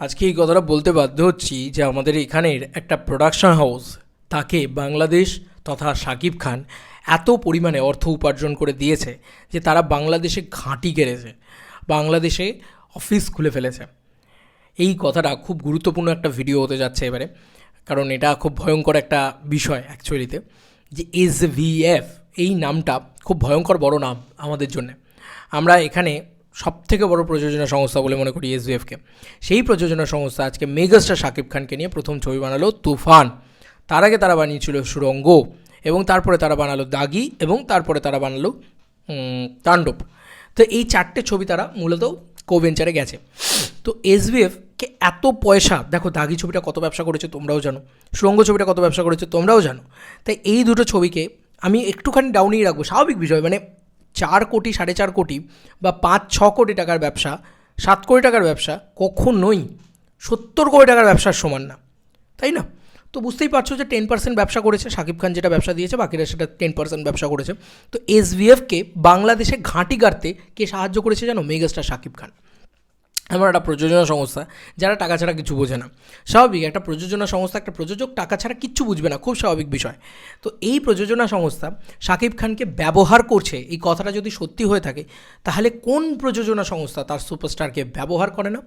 আজকে এই কথাটা বলতে বাধ্য হচ্ছি যে আমাদের এখানের একটা প্রোডাকশন হাউস তাকে বাংলাদেশ তথা শাকিব খান এত পরিমাণে অর্থ উপার্জন করে দিয়েছে যে তারা বাংলাদেশে ঘাঁটি কেড়েছে, বাংলাদেশে অফিস খুলে ফেলেছে। এই কথাটা খুব গুরুত্বপূর্ণ একটা ভিডিও হতে যাচ্ছে এবারে, কারণ এটা খুব ভয়ঙ্কর একটা বিষয় অ্যাকচুয়ালিতে যে এস ভিএফ এই নামটা খুব ভয়ঙ্কর বড় নাম আমাদের জন্য। আমরা এখানে সব থেকে বড় প্রযোজনা সংস্থা বলে মনে করি এসভিএফকে সেই প্রযোজনা সংস্থা আজকে মেগাস্টার শাকিব খানকে নিয়ে প্রথম ছবি বানালো তুফান। তার আগে তারা বানিয়েছিল সুরঙ্গ এবং তারপরে তারা বানালো দাগি এবং তারপরে তারা বানালো তাণ্ডব। তো এই চারটে ছবি তারা মূলত কোভেঞ্চারে গেছে। তো এসবিএফকে এত পয়সা, দেখো দাগি ছবিটা কত ব্যবসা করেছে তোমরাও জানো, সুরঙ্গ ছবিটা কত ব্যবসা করেছে তোমরাও জানো। তাই এই দুটো ছবিকে আমি একটুখানি ডাউনেই রাখব, স্বাভাবিক বিষয় মানে চার কোটি, সাড়ে চার কোটি বা পাঁচ, ছ কোটি টাকার ব্যবসা, সাত কোটি টাকার ব্যবসা কখনোই সত্তর কোটি টাকার ব্যবসার সমান না। তাই না? তো বুঝতেই পারছ যে টেন পার্সেন্ট ব্যবসা করেছে শাকিব খান যেটা ব্যবসা দিয়েছে, বাকিরা সেটা টেন পার্সেন্ট ব্যবসা করেছে। তো এসভিএফকে বাংলাদেশে ঘাঁটি গাড়তে কে সাহায্য করেছে জানো? মেগাস্টার শাকিব খান। এমন একটা প্রযোজনা সংস্থা যারা টাকা ছাড়া কিছু বোঝে না। স্বাভাবিক, একটা প্রযোজনা সংস্থা, একটা প্রযোজক টাকা ছাড়া কিচ্ছু বুঝবে না, খুব স্বাভাবিক বিষয়। তো এই প্রযোজনা সংস্থা শাকিব খানকে ব্যবহার করছে, এই কথাটা যদি সত্যি হয়ে থাকে, তাহলে কোন প্রযোজনা সংস্থা তার সুপারস্টারকে ব্যবহার করে না?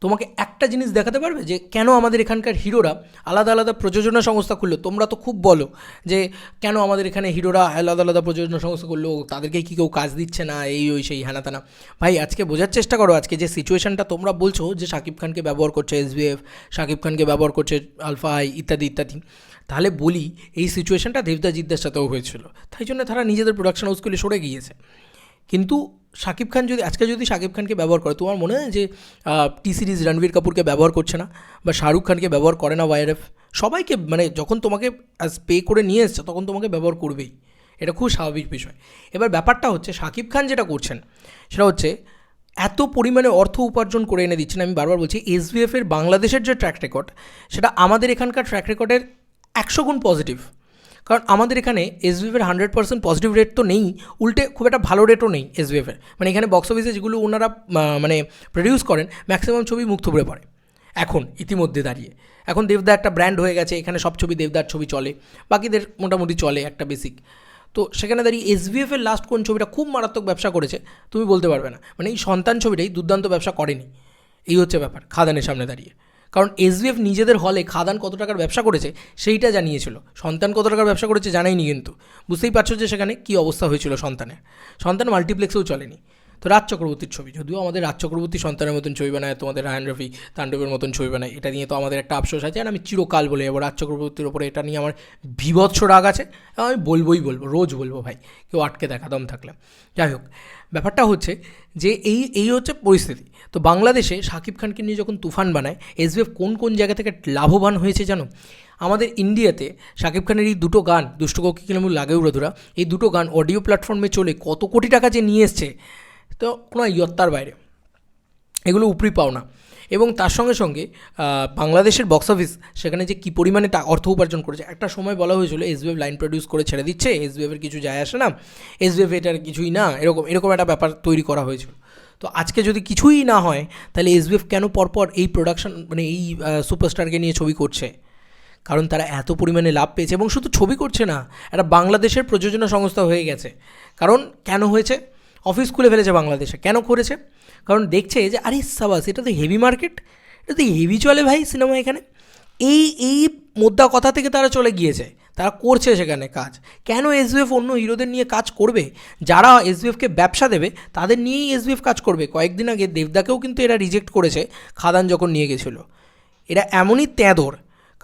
তোমাকে একটা জিনিস দেখাতে পারবে যে কেন আমাদের এখানকার হিরোরা আলাদা আলাদা প্রযোজনা সংস্থা খুললো? তোমরা তো খুব বলো যে কেন আমাদের এখানে হিরোরা আলাদা আলাদা প্রযোজনা সংস্থা করল তাদেরকে কি কেউ কাজ দিচ্ছে না? এই, ওই, সেই হ্যানা তানা ভাই, আজকে বোঝার চেষ্টা করো আজকে যে সিচুয়েশনটা তোমরা বলছো যে শাকিব খানকে ব্যবহার করছে এসবিএফ শাকিব খানকে ব্যবহার করছে আলফা আই ইত্যাদি ইত্যাদি। তাহলে বলি, এই সিচুয়েশনটা দেবদা জিদ্দার সাথেও হয়েছিল। তাই জন্য তারা নিজেদের প্রোডাকশন হাউসগুলি সরে গিয়েছে। কিন্তু শাকিব খান যদি, আজকে যদি শাকিব খানকে ব্যবহার করে, তোমার মনে হয় যে টি সিরিজ রণবীর কাপুরকে ব্যবহার করছে না? বা শাহরুখ খানকে ব্যবহার করে না ওয়াইআরএফ সবাইকে মানে যখন তোমাকে অ্যাজ পে করে নিয়ে এসছে, তখন তোমাকে ব্যবহার করবেই। এটা খুব স্বাভাবিক বিষয়। এবার ব্যাপারটা হচ্ছে শাকিব খান যেটা করছেন, সেটা হচ্ছে, এত পরিমাণে অর্থ উপার্জন করে এনে দিচ্ছেন, আমি বারবার বলছি এসবিএফের বাংলাদেশের যে ট্র্যাক রেকর্ড সেটা আমাদের এখানকার ট্র্যাক রেকর্ডের একশো গুণ পজিটিভ কারণ আমাদের এখানে এসবিএফের হান্ড্রেড পার্সেন্ট পজিটিভ রেট তো নেই, উল্টে খুব একটা ভালো রেটও নেই এসবিএফের মানে এখানে বক্স অফিসে যেগুলো ওনারা মানে প্রডিউস করেন ম্যাক্সিমাম ছবি মুখ থুবড়ে পড়ে। এখন, ইতিমধ্যে দাঁড়িয়ে। এখন দেবদা একটা ব্র্যান্ড হয়ে গেছে, এখানে সব ছবি দেবদার ছবি চলে, বাকিদের মোটামুটি চলে একটা বেসিক তো সেখানে দাঁড়িয়ে এসবিএফের লাস্ট কোন ছবিটা খুব মারাত্মক ব্যবসা করেছে, তুমি বলতে পারবে না। মানে এই সন্তান ছবিটাই দুর্দান্ত ব্যবসা করেনি। এই হচ্ছে ব্যাপার, খাদানের সামনে দাঁড়িয়ে। কারণ এসবিএফ নিজেদের হলে খাদান কত টাকার ব্যবসা করেছে, সেইটা জানিয়েছিল। সন্তান কত টাকার ব্যবসা করেছে জানাইনি কিন্তু। বুঝতেই পারছ যে সেখানে কী অবস্থা হয়েছিল সন্তানের। সন্তান মাল্টিপ্লেক্সেও চলেনি। তো রাজ চক্রবর্তীর ছবি। যদিও আমাদের রাজ চক্রবর্তী সন্তানের মতন ছবি বানায়, তোমাদের রায়ন রফি তাণ্ডবের মতন ছবি বানায়, এটা নিয়ে তো আমাদের একটা আফসোস আছে। আর আমি চিরকাল বলে যাব রাজ চক্রবর্তীর ওপরে, এটা নিয়ে আমার বিভৎস রাগ আছে। আমি বলবোই বলব, রোজ বলব ভাই, কেউ আটকে দেখা দম থাকলে। যাই হোক, ব্যাপারটা হচ্ছে যে এই এই হচ্ছে পরিস্থিতি। তো বাংলাদেশে শাকিব খানকে নিয়ে যখন তুফান বানায়, এসবিএফ কোন কোন জায়গা থেকে লাভবান হয়েছে জানো? আমাদের ইন্ডিয়াতে শাকিব খানের এই দুটো গান, দুষ্ট কক্ষি কিলোমিটার লাগেও রধুরা এই দুটো গান অডিও প্ল্যাটফর্মে চলে কত কোটি টাকা যে নিয়ে এসছে তো কোনো ইয়ত্তার বাইরে। এগুলো উপরি পাওনা। এবং তার সঙ্গে সঙ্গে বাংলাদেশের বক্স অফিস সেখানে যে কী পরিমাণে তা অর্থ উপার্জন করেছে, একটা সময় বলা হয়েছিল এসবিএফ লাইন প্রডিউস করে ছেড়ে দিচ্ছে এসবিএফের কিছু যায় আসে না এসবিএফ এটার কিছুই না, এরকম এরকম একটা ব্যাপার তৈরি করা হয়েছিল। তো আজকে যদি কিছুই না হয়, তাহলে এসবিএফ কেন পরপর এই প্রোডাকশন মানে এই সুপারস্টারকে নিয়ে ছবি করছে? কারণ তারা এত পরিমাণে লাভ পেয়েছে এবং শুধু ছবি করছে না, একটা বাংলাদেশের প্রযোজনা সংস্থা হয়ে গেছে। কারণ কেন হয়েছে? অফিস খুলে ফেলেছে বাংলাদেশে। কেন করেছে? কারণ দেখছে যে, আরে সাবাস, এটা তো হেভি মার্কেট এটা তো হেভি চলে ভাই সিনেমা এখানে। এই এই মোদ্দা কথা থেকে তারা চলে গিয়েছে, তারা করছে সেখানে কাজ। কেন এসবিএফ অন্য হিরোদের নিয়ে কাজ করবে? যারা এসবিএফকে ব্যবসা দেবে, তাদের নিয়েই এসবিএফ কাজ করবে। কয়েকদিন আগে দেবদাকেও কিন্তু এরা রিজেক্ট করেছে, খাদান যখন নিয়ে গেছিল। এরা এমনই তেঁদর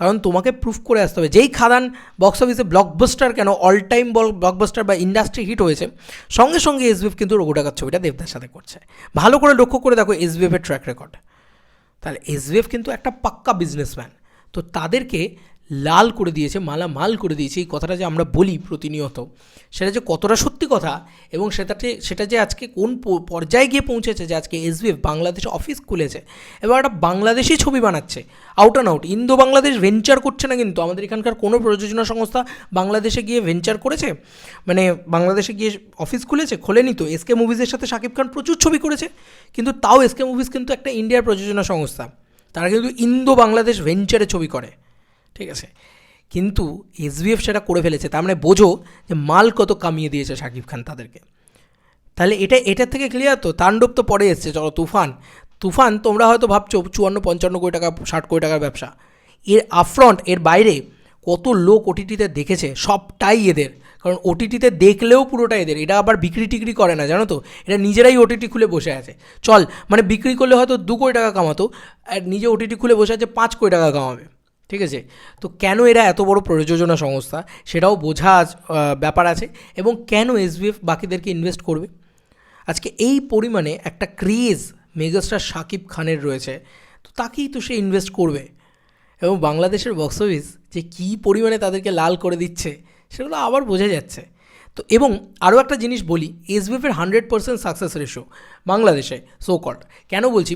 কারণ তোমাকে প্রুফ করে আসতে হবে। যেই খাদান বক্স অফিসে ব্লকবাস্টার কেন অল টাইম বল ব্লকবাস্টার বা ইন্ডাস্ট্রি হিট হয়েছে, সঙ্গে সঙ্গে এসবিএফ কিন্তু রঘুটাকার ছবিটা দেবদার সাথে করছে। ভালো করে লক্ষ্য করে দেখো এসবিএফের ট্র্যাক রেকর্ড তাহলে এসবিএফ কিন্তু একটা পাক্কা বিজনেসম্যান তো তাদেরকে লাল করে দিয়েছে মালা মাল করে দিয়েছে, এই কথাটা যে আমরা বলি প্রতিনিয়ত, সেটা যে কতটা সত্যি কথা এবং সেটাতে সেটা যে আজকে কোন পর্যায়ে গিয়ে পৌঁছেছে, যে আজকে এসবিএফ বাংলাদেশে অফিস খুলেছে এবং একটা বাংলাদেশি ছবি বানাচ্ছে out and out Indo Bangladesh venture করছে না কিন্তু, আমাদের এখানকার কোনো প্রযোজনা সংস্থা বাংলাদেশে গিয়ে ভেঞ্চার করেছে মানে বাংলাদেশে গিয়ে অফিস খুলেছে, খোলেনি তো এসকে মুভিজের সাথে শাকিব খান প্রচুর ছবি করেছে, কিন্তু তাও এসকে মুভিজ কিন্তু একটা ইন্ডিয়ার প্রযোজনা সংস্থা, তারা কিন্তু ইন্দো বাংলাদেশ ভেঞ্চারে ছবি করে। ঠিক আছে? কিন্তু এসবিএফ সেটা করে ফেলেছে। তার মানে বোঝো যে মাল কত কামিয়ে দিয়েছে শাকিব খান তাদেরকে। তাহলে এটা, এটার থেকে ক্লিয়ার তো? তাণ্ডব তো পরে এসছে। চলো, তুফান। তুফান, তোমরা হয়তো ভাবছ, চুয়ান্ন, পঞ্চান্ন কোটি টাকা, ষাট কোটি টাকার ব্যবসা। এর আফ্রন্ট এর বাইরে কত লোক ওটিটিতে দেখেছে, সবটাই এদের। কারণ ওটিটিতে দেখলেও পুরোটা এদের। এটা আবার বিক্রি টিক্রি করে না, জানো তো? এটা নিজেরাই ওটিটি খুলে বসে আছে। চল মানে বিক্রি করলে হয়তো দু কোটি টাকা কামাতো, আর নিজে ওটিটি খুলে বসে আছে, পাঁচ কোটি টাকা কামাবে। ঠিক আছে? তো কেন এরা এত বড় প্রযোজনা সংস্থা? সেটাও বোঝা ব্যাপার আছে। এবং কেন এসবিএফ বাকিদেরকে ইনভেস্ট করবে? আজকে এই পরিমাণে একটা ক্রেজ মেগাস্টার শাকিব খানের রয়েছে, তো তাকেই তো সে ইনভেস্ট করবে। এবং বাংলাদেশের বক্স অফিস যে কী পরিমাণে তাদেরকে লাল করে দিচ্ছে সেগুলো আবার বোঝা যাচ্ছে। তো এবং আরও একটা জিনিস বলি এসবিএফের হান্ড্রেড পার্সেন্ট সাকসেস রেশো বাংলাদেশে সো কল্ড কেন বলছি?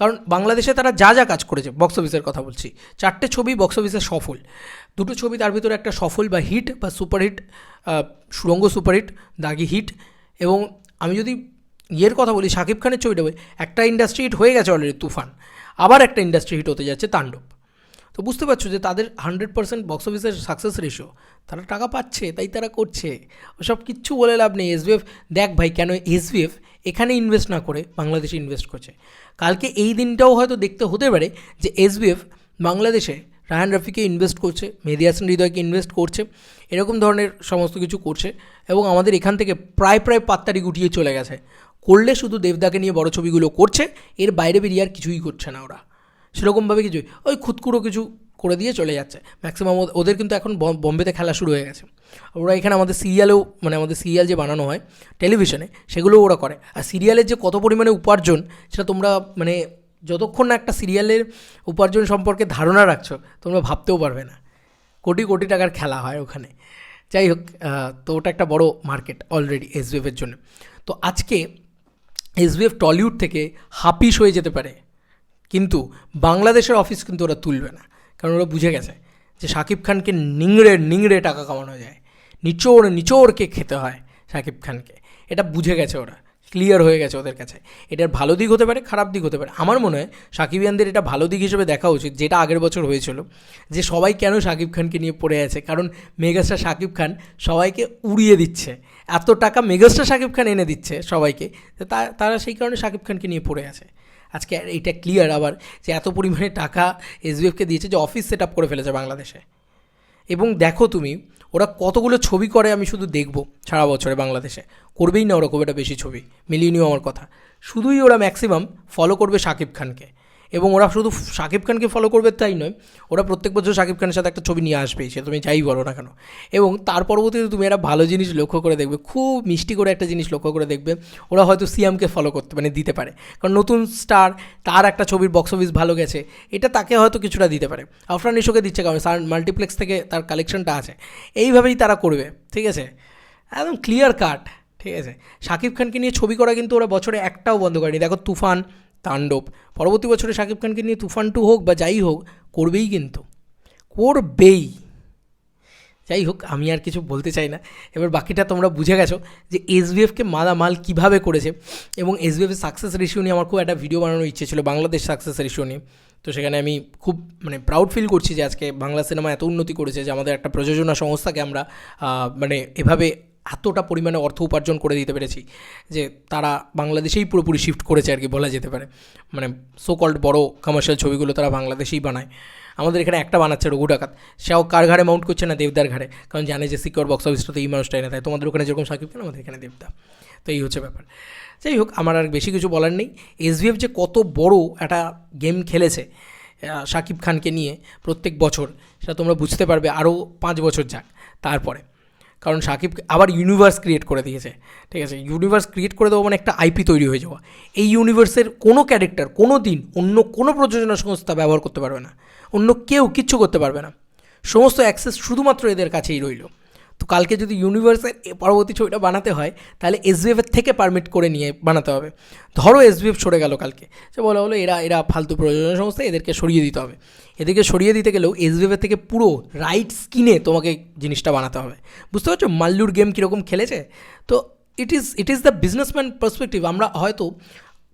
কারণ বাংলাদেশে তারা যা যা কাজ করেছে বক্স অফিসের কথা বলছি, চারটে ছবি বক্স অফিসে সফল। দুটো ছবি তার ভিতরে একটা সফল বা হিট বা সুপারহিট সুরঙ্গ সুপারহিট দাগি হিট এবং আমি যদি ইয়ের কথা বলি, শাকিব খানের ছবিটা একটা ইন্ডাস্ট্রি হিট হয়ে গেছে অলরেডি তুফান, আবার একটা ইন্ডাস্ট্রি হিট হতে যাচ্ছে তাণ্ডব। তো বুঝতে পারছ যে তাদের হান্ড্রেড পার্সেন্ট বক্স অফিসের সাকসেস রেশিও তারা টাকা পাচ্ছে, তাই তারা করছে। ওসব কিচ্ছু বলে লাভ নেই। এসবিএফ দেখ ভাই কেন এসবিএফ এখানে ইনভেস্ট না করে বাংলাদেশে ইনভেস্ট করছে। কালকে এই দিনটাও হয়তো দেখতে হতে পারে যে এসবিএফ বাংলাদেশে রায়ান রফিকে ইনভেস্ট করছে, মেহেদি হাসান হৃদয়কে ইনভেস্ট করছে, এরকম ধরনের সমস্ত কিছু করছে এবং আমাদের এখান থেকে প্রায় প্রায় পাত্তারি গুটিয়ে চলে গেছে। করলে শুধু দেবদাকে নিয়ে বড় ছবিগুলো করছে, এর বাইরে বেরিয়ে আর কিছুই করছে না ওরা। সেরকমভাবে কিছু ওই খুদকুড়ো কিছু করে দিয়ে চলে যাচ্ছে। ম্যাক্সিমাম ওদের কিন্তু এখন বম- বোম্বেতে খেলা শুরু হয়ে গেছে। ওরা এখানে আমাদের সিরিয়ালেও মানে আমাদের সিরিয়াল যে বানানো হয়, টেলিভিশনে, সেগুলোও ওরা করে। আর সিরিয়ালের যে কত পরিমাণে উপার্জন, সেটা তোমরা মানে যতক্ষণ না একটা সিরিয়ালের উপার্জন সম্পর্কে ধারণা রাখছো, তোমরা ভাবতেও পারবে না। কোটি কোটি টাকার খেলা হয় ওখানে। যাই হোক তো ওটা একটা বড় মার্কেট অলরেডি এসবিএফের জন্য। তো আজকে এসবিএফ টলিউড থেকে হাপিস হয়ে যেতে পারে। কিন্তু বাংলাদেশের অফিস কিন্তু ওরা তুলবে না। কারণ ওরা বুঝে গেছে যে শাকিব খানকে নিংড়ে নিংড়ে টাকা কামানো যায়। নিচোড়, নিচোড়কে খেতে হয় শাকিব খানকে। এটা বুঝে গেছে ওরা। ক্লিয়ার হয়ে গেছে ওদের কাছে। এটার ভালো দিক হতে পারে, খারাপ দিক হতে পারে। আমার মনে হয় সাকিবিয়ানদের এটা ভালো দিক হিসেবে দেখা উচিত, যেটা আগের বছর হয়েছিল, যে সবাই কেন শাকিব খানকে নিয়ে পড়ে আছে? কারণ মেগাস্টার শাকিব খান সবাইকে উড়িয়ে দিচ্ছে। এত টাকা মেগাস্টার শাকিব খান এনে দিচ্ছে সবাইকে তারা সেই কারণে শাকিব খানকে নিয়ে পড়ে আছে। আজকে এটা ক্লিয়ার আবার যে এত পরিমাণে টাকা এসবিএফকে দিয়েছে যে অফিস সেট আপ করে ফেলেছে বাংলাদেশে। এবং দেখো তুমি, ওরা কতগুলো ছবি করে আমি শুধু দেখব সারা বছরে বাংলাদেশে। করবেই না ওরা খুব একটা বেশি ছবি, মিলিয়ে নিও আমার কথা। শুধুই ওরা ম্যাক্সিমাম ফলো করবে শাকিব খানকে। এবং ওরা শুধু শাকিব খানকে ফলো করবে তাই নয়, ওরা প্রত্যেক বছর শাকিব খানের সাথে একটা ছবি নিয়ে আসবেই সে তুমি যাই বলো না কেন। এবং তার পরবর্তীতে তুমি একটা ভালো জিনিস লক্ষ্য করে দেখবে, খুব মিষ্টি করে একটা জিনিস লক্ষ্য করে দেখবে, ওরা হয়তো সিএমকে ফলো করতে মানে দিতে পারে। কারণ নতুন স্টার তার একটা ছবির বক্স অফিস ভালো গেছে, এটা তাকে হয়তো কিছুটা দিতে পারে। আফরান নিশোকে দিচ্ছে কারণ মাল্টিপ্লেক্স থেকে তার কালেকশনটা আছে। এইভাবেই তারা করবে, ঠিক আছে? একদম ক্লিয়ার কাট ঠিক আছে? শাকিব খানকে নিয়ে ছবি করা কিন্তু ওরা বছরে একটাও বন্ধ করেনি। দেখো তুফান তাণ্ডব। পরবর্তী বছরে শাকিব খানকে নিয়ে তুফান টু হোক বা যাই হোক, করবেই কিন্তু। করবেই। যাই হোক, আমি আর কিছু বলতে চাই না। এবার বাকিটা তোমরা বুঝে গেছো যে এসবিএফকে মালামাল কীভাবে করেছে এবং এসবিএফের সাকসেস রেশিও নিয়ে আমার খুব একটা ভিডিও বানানোর ইচ্ছে ছিল, বাংলাদেশ সাকসেস রেশিও নিয়ে। তো সেখানে আমি খুব মানে প্রাউড ফিল করছি যে আজকে বাংলা সিনেমা এত উন্নতি করেছে যে আমাদের একটা প্রযোজনা সংস্থাকে আমরা মানে এভাবে এতটা পরিমাণে অর্থ উপার্জন করে দিতে পেরেছি যে তারা বাংলাদেশেই পুরোপুরি শিফট করেছে আর কি বলা যেতে পারে। মানে সো কল্ড বড় কমার্শিয়াল ছবিগুলো তারা বাংলাদেশেই বানায়। আমাদের এখানে একটা বানাচ্ছে রঘু ডাকাত। সেও কার ঘাড়ে মাউন্ট করছে না দেবদার ঘাড়ে? কারণ জানে যে সিকিউর বক্স অফিসটা তো এই মানুষটাই না। তাই তোমাদের ওখানে যেরকম সাকিব খান, আমাদের এখানে দেবদা। তো এই হচ্ছে ব্যাপার। যাই হোক, আমার আর বেশি কিছু বলার নেই। এসভিএফ যে কত বড় একটা গেম খেলেছে শাকিব খানকে নিয়ে প্রত্যেক বছর, সেটা তোমরা বুঝতে পারবে আরও পাঁচ বছর যাক। তারপরে কারণ সাকিব আবার ইউনিভার্স ক্রিয়েট করে দিয়েছে। ঠিক আছে? ইউনিভার্স ক্রিয়েট করে দেওয়া মানে একটা আইপি তৈরি হয়ে যাওয়া। এই ইউনিভার্সের কোনো ক্যারেক্টার কোনো দিন অন্য কোনো প্রযোজনা সংস্থা ব্যবহার করতে পারবে না। অন্য কেউ কিচ্ছু করতে পারবে না। সমস্ত অ্যাক্সেস শুধুমাত্র এদের কাছেই রইল। তো কালকে যদি ইউনিভার্সের পরবর্তী ছবিটা বানাতে হয়, তাহলে এসবিএফের থেকে পারমিট করে নিয়ে বানাতে হবে। ধরো এসবিএফ সরে গেল কালকে। যে বলা হলো, এরা এরা ফালতু প্রযোজনা সংস্থা, এদেরকে সরিয়ে দিতে হবে। এদেরকে সরিয়ে দিতে গেলেও এসবিএফের থেকে পুরো রাইট স্কিনে তোমাকে জিনিসটা বানাতে হবে। বুঝতে পারছ? মাল্লুর গেম কীরকম খেলেছে? তো it is it is the businessman perspective আমরা হয়তো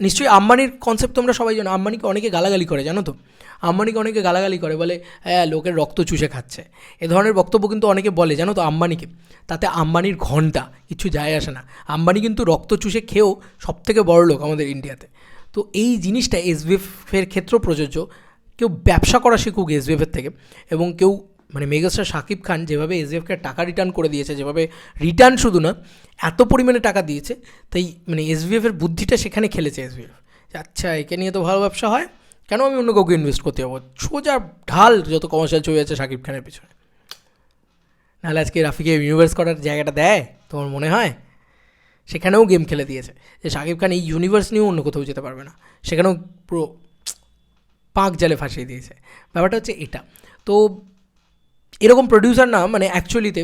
নিশ্চয়ই আম্বানির কনসেপ্ট তোমরা সবাই জানো। আম্বানিকে অনেকে গালাগালি করে, জানো তো? আম্বানিকে অনেকে গালাগালি করে, বলে হ্যাঁ লোকের রক্ত চুষে খাচ্ছে। এ ধরনের বক্তব্য কিন্তু অনেকে বলে, জানো তো, আম্বানিকে। তাতে আম্বানির ঘণ্টা, কিছু যায় আসে না। আম্বানি কিন্তু রক্ত চুষে খেয়েও সব থেকে বড় লোক আমাদের ইন্ডিয়াতে তো এই জিনিসটা এসবিএফের ক্ষেত্রেও প্রযোজ্য। কেউ ব্যবসা করা শিখুক এসবিএফের থেকে, এবং কেউ মানে মেগাস্টার শাকিব খান যেভাবে এসবিএফকে টাকা রিটার্ন করে দিয়েছে, যেভাবে রিটার্ন শুধু না, এত পরিমাণে টাকা দিয়েছে, তাই মানে এসবিএফের বুদ্ধিটা সেখানে খেলেছে এসবিএফ আচ্ছা একে নিয়ে তো ভালো ব্যবসা হয়, কেন আমি অন্য কাউকে ইনভেস্ট করতে যাব? সোজা ঢাল যত কমার্শিয়াল ছবি আছে শাকিব খানের পিছনে। নাহলে আজকে রাফিকে ইউনিভার্স করার জায়গাটা দেয়, তোমার মনে হয়? সেখানেও গেম খেলে দিয়েছে। যে শাকিব খান এই ইউনিভার্স নিয়েও অন্য কোথাও যেতে পারবে না। সেখানেও পুরো পাঁক জালে ফাঁসিয়ে দিয়েছে। ব্যাপারটা হচ্ছে এটা। তো এরকম প্রডিউসার না মানে অ্যাকচুয়ালিতে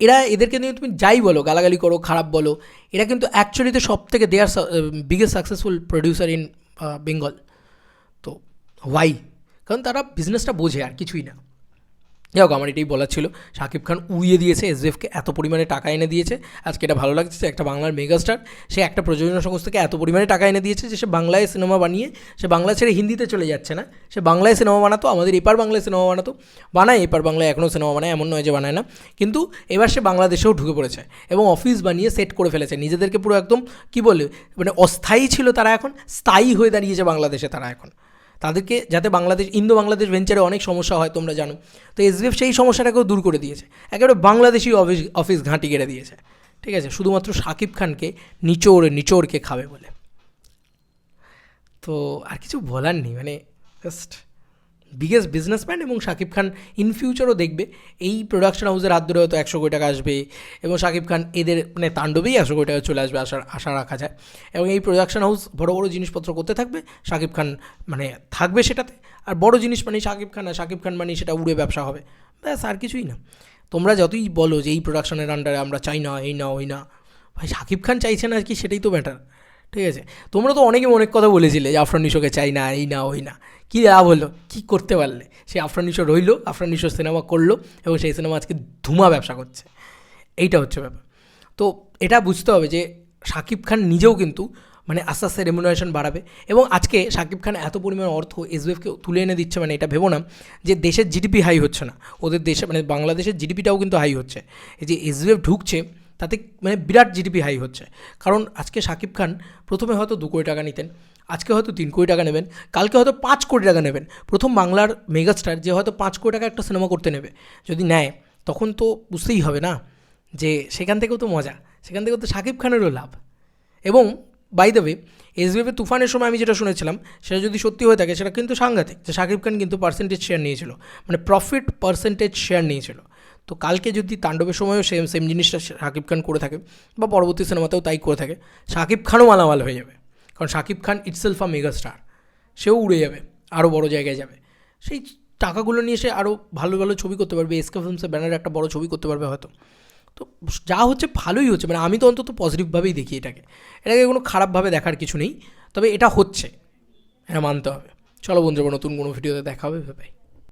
এরা এদেরকে নিয়ে তুমি যাই বলো, গালাগালি করো, খারাপ বলো, এরা কিন্তু অ্যাকচুয়ালিতে সব থেকে they are biggest successful producer in Bengal তো ওয়াই কারণ তারা বিজনেসটা বোঝে আর কিছুই না। যাই হোক আমার এটাই বলার ছিল। শাকিব খান উড়িয়ে দিয়েছে এসএফকে এত পরিমাণে টাকা এনে দিয়েছে। আজকে এটা ভালো লাগছে একটা বাংলার মেগাস্টার, সে একটা প্রযোজনা সংস্থাকে এত পরিমাণে টাকা এনে দিয়েছে যে সে বাংলায় সিনেমা বানিয়ে, সে বাংলা ছেড়ে হিন্দিতে চলে যাচ্ছে না। সে বাংলায় সিনেমা বানাতো, আমাদের এপার বাংলায় সিনেমা বানাতো, বানায়, এপার বাংলায় এখনও সিনেমা বানায়, এমন নয় যে বানায় না। কিন্তু এবার সে বাংলাদেশেও ঢুকে পড়েছে এবং অফিস বানিয়ে সেট করে ফেলেছে। নিজেদেরকে পুরো একদম, কী বলে মানে অস্থায়ী ছিল তারা এখন, স্থায়ী হয়ে দাঁড়িয়েছে বাংলাদেশে তারা এখন। তাদেরকে যাতে বাংলাদেশ ইন্দো বাংলাদেশ ভেঞ্চারে অনেক সমস্যা হয়, তোমরা জানো। তো এসবিএফ সেই সমস্যাটাকেও দূর করে দিয়েছে। একেবারে বাংলাদেশি অফিস অফিস ঘাঁটি কেড়ে দিয়েছে। ঠিক আছে? শুধুমাত্র শাকিব খানকে নিচোড় নিচোড়কে খাবে বলে। তো আর কিছু বলার নেই মানে জাস্ট বিগেস্ট বিজনেসম্যান এবং শাকিব খান ইন ফিউচারও দেখবে। এই প্রোডাকশন হাউসের হাত ধরে হয়তো একশো কোটি টাকা আসবে এবং শাকিব খান এদের মানে তাণ্ডবেই একশো কোটি টাকা চলে আসবে আসার আশা রাখা যায়। এবং এই প্রোডাকশন হাউস বড় বড় জিনিসপত্র করতে থাকবে, শাকিব খান মানে থাকবে সেটাতে। আর বড় জিনিস মানে শাকিব খান, আর শাকিব খান মানে সেটা উড়ে ব্যবসা হবে। ব্যাস, আর কিছুই না। তোমরা যতই বলো যে এই প্রোডাকশনের আন্ডারে আমরা চাই না, এই না, ওই না। ভাই, শাকিব খান চাইছে না আর কি, সেটাই তো ম্যাটার ঠিক আছে? তোমরা তো অনেকে অনেক কথা বলেছিলে যে আফরান নিশোকে চাই না, এই না, ওই না। কী লাভ হলো কী করতে পারলে? সে আফরান নিশো রইল, আফরান নিশো সিনেমা করল এবং সেই সিনেমা আজকে ধুমা ব্যবসা করছে। এইটা হচ্ছে ব্যাপার। তো এটা বুঝতে হবে যে শাকিব খান নিজেও কিন্তু মানে আস্তে আস্তে রেমুনারেশন বাড়াবে এবং আজকে শাকিব খান এত পরিমাণ অর্থ এসবিএফকে তুলে এনে দিচ্ছে মানে এটা ভেবো না যে দেশের জিডিপি হাই হচ্ছে না। ওদের দেশে মানে বাংলাদেশের জিডিপিটাও কিন্তু হাই হচ্ছে। এই যে এসবিএফ ঢুকছে তাতে মানে বিরাট জিডিপি হাই হচ্ছে। কারণ আজকে শাকিব খান প্রথমে হয়তো দু কোটি টাকা নিতেন, আজকে হয়তো তিন কোটি টাকা নেবেন, কালকে হয়তো পাঁচ কোটি টাকা নেবেন। প্রথম বাংলার মেগাস্টার যে হয়তো পাঁচ কোটি টাকা একটা সিনেমা করতে নেবে, যদি নেয়, তখন তো বুঝতেই হবে না যে সেখান থেকেও তো মজা, সেখান থেকেও তো শাকিব খানেরও লাভ। এবং বাই দ্য ওয়ে এসবিএফের তুফানের সময় আমি যেটা শুনেছিলাম, সেটা যদি সত্যি হয়ে থাকে, সেটা কিন্তু সাংঘাতিক যে শাকিব খান কিন্তু পার্সেন্টেজ শেয়ার নিয়েছিল মানে প্রফিট পার্সেন্টেজ শেয়ার নিয়েছিল। তো কালকে যদি তাণ্ডবের সময়ও সেম সেম জিনিসটা শাকিব খান করে থাকে, বা পরবর্তী সিনেমাতেও তাই করে থাকে, শাকিব খানও মালামাল হয়ে যাবে। কারণ Shakib Khan itself a mega star সেও উড়ে যাবে আরও বড় জায়গায় যাবে। সেই টাকাগুলো নিয়ে সে আরও ভালো ভালো ছবি করতে পারবে এসকে ফিল্মসের ব্যানারে একটা বড় ছবি করতে পারবে হয়তো। তো যা হচ্ছে ভালোই হচ্ছে মানে আমি তো অন্তত পজিটিভভাবেই দেখি এটাকে। এটাকে কোনো খারাপভাবে দেখার কিছু নেই, তবে এটা হচ্ছে, এটা মানতে হবে। চলো বন্ধুরা, নতুন কোনো ভিডিওতে দেখা হবে ভাই